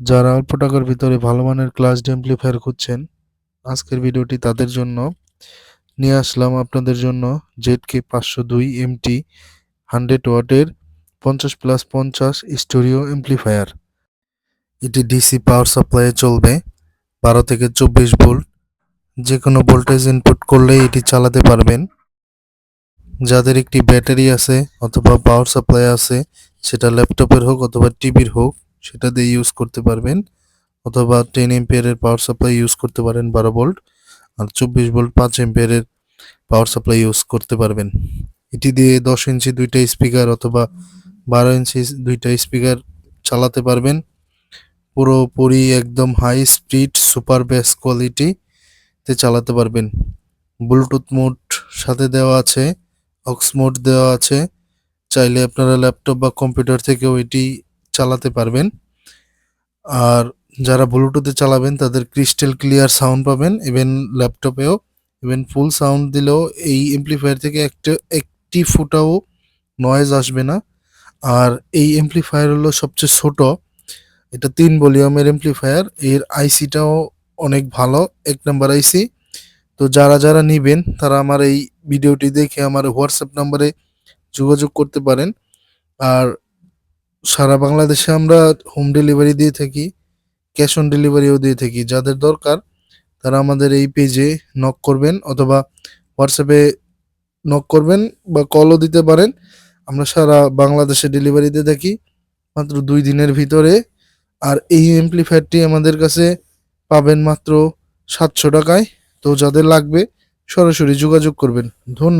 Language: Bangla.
যারা অল্প টাকার ভিতরে ভালো মানের ক্লাস অ্যাম্প্লিফায়ার খুঁজছেন, আজকের ভিডিওটি তাদের জন্য। নিয়ে আসলাম আপনাদের জন্য জেড কে পাঁচশো দুই এমটি হান্ড্রেড ওয়াটের পঞ্চাশ প্লাস পঞ্চাশ স্টোরিও অ্যাম্প্লিফায়ার এটি ডিসি পাওয়ার সাপ্লাইয়ে চলবে, বারো থেকে চব্বিশ ভোল্ট। যে কোনো ভোল্টেজ ইনপুট করলে এটি চালাতে পারবেন। যাদের একটি ব্যাটারি আছে অথবা পাওয়ার সাপ্লাই আছে, সেটা ল্যাপটপের হোক অথবা টিভির হোক সেটা দিয়ে ইউজ করতে পারবেন, অথবা টেন এম্পিয়ারের পাওয়ার সাপ্লাই ইউজ করতে পারেন বারো ভোল্ট আর চব্বিশ ভোল্ট পাঁচ এম্পিয়ারের পাওয়ার সাপ্লাই ইউজ করতে পারবেন। এটি দিয়ে দশ ইঞ্চি দুইটা স্পিকার অথবা বারো ইঞ্চি দুইটা স্পিকার চালাতে পারবেন। পুরোপুরি একদম হাই স্পিড সুপার বেস কোয়ালিটিতে চালাতে পারবেন। ব্লুটুথ মোড সাথে দেওয়া আছে অক্স মোড দেওয়া আছে। চাইলে আপনারা ল্যাপটপ বা কম্পিউটার থেকেও এটি চালাতে পারবেন। আর যারা ব্লুটুথে চালাবেন, তাদের ক্রিস্টাল ক্লিয়ার সাউন্ড পাবেন ইভেন ল্যাপটপেও ইভেন ফুল সাউন্ড দিলেও এই এমপ্লিফায়ার থেকে একটা, একটি ফুটাও নয়েজ আসবে না। আর এই এমপ্লিফায়ার হলো সবচেয়ে ছোট, এটা তিন ভলিউমের এমপ্লিফায়ার এর আইসিটাও অনেক ভালো, এক নাম্বার আইসি তো যারা যারা নিবেন, তারা আমার এই ভিডিওটি দেখে আমার হোয়াটসঅ্যাপ নাম্বারে যোগাযোগ করতে পারেন। আর সারা বাংলাদেশে আমরা হোম ডেলিভারি দিয়ে থাকি ক্যাশ অন ডেলিভারিও দিয়ে থাকি। যাদের দরকার, তারা আমাদের এই পেজে নক করবেন অথবা হোয়াটসঅ্যাপে নক করবেন বা কলও দিতে পারেন। আমরা সারা বাংলাদেশে ডেলিভারি দিয়ে থাকি মাত্র দুই দিনের ভিতরে। আর এই এমপ্লিফায়ারটি আমাদের কাছে পাবেন মাত্র সাতশো টাকায়। তো যাদের লাগবে, সরাসরি যোগাযোগ করবেন। ধন্যবাদ।